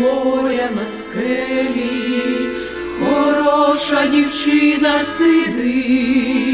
моря на скелі, хороша дівчина сидить.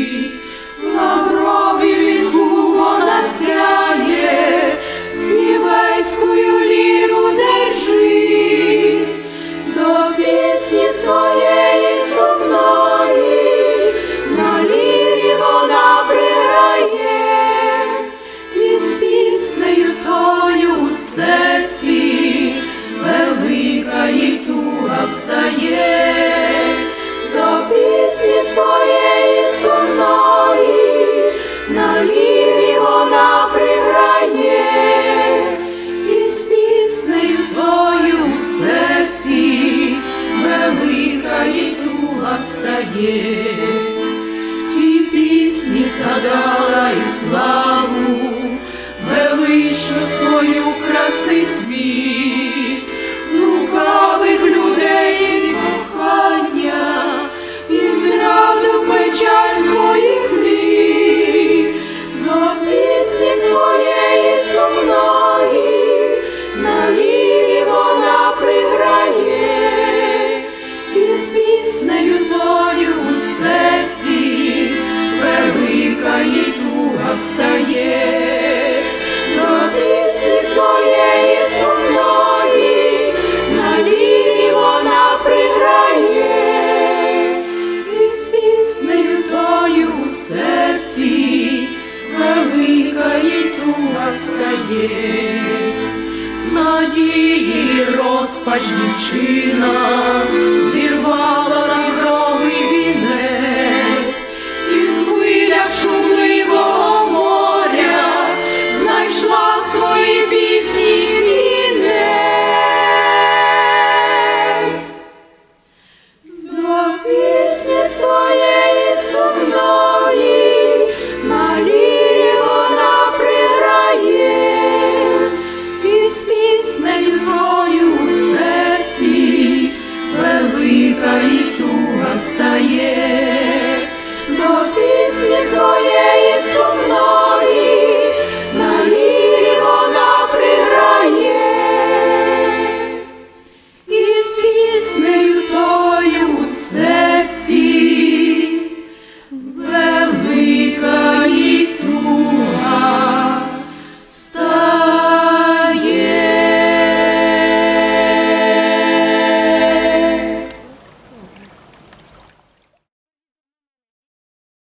Встає, до пісні своєї сумної, на лірі вона приграє, і з піснею тою у серці велика їй туга встає. В пісні згадала і славу, величну свою красний встає, до пісні своєї сумної, на вона приграє, і з піснею тою у серці велика їй туга встає. Надії розпач дівчина зірвала своєї сумної, на лірі вона приграє, і з піснею твою серці велика і туга стає. see.